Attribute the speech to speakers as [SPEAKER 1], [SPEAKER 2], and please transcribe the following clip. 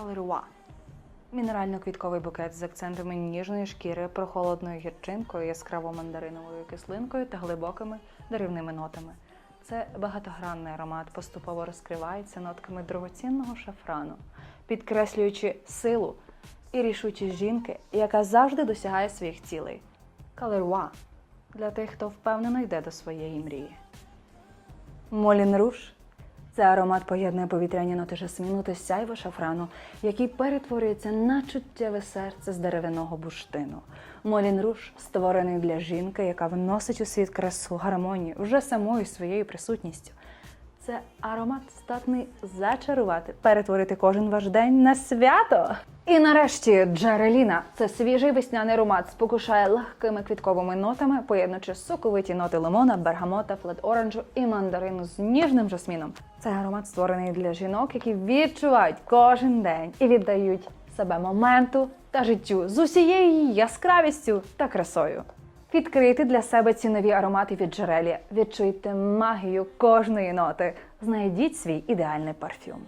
[SPEAKER 1] Калеруа. Мінерально-квітковий букет з акцентами ніжної шкіри, прохолодною гірчинкою, яскраво-мандариновою кислинкою та глибокими деревними нотами. Це багатогранний аромат поступово розкривається нотками дорогоцінного шафрану, підкреслюючи силу і рішучість жінки, яка завжди досягає своїх цілей. Калеруа для тих, хто впевнено йде до своєї мрії. Молін Руш це аромат поєднує повітряні ноти жасміну та сяйво шафрану, який перетворюється на чуттєве серце з дерев'яного буштину. Молін Руш створений для жінки, яка вносить у світ красу гармонію вже самою своєю присутністю. Це аромат здатний зачарувати, перетворити кожен ваш день на свято. І нарешті Джареліна це свіжий весняний аромат, спокушає легкими квітковими нотами, поєднуючи соковиті ноти лимона, бергамота, флет-оранжу і мандарину з ніжним жасміном. Це аромат створений для жінок, які відчувають кожен день і віддають себе моменту та життю з усією яскравістю та красою. Відкрийте для себе ці нові аромати від Джерелі. Відчуйте магію кожної ноти. Знайдіть свій ідеальний парфюм.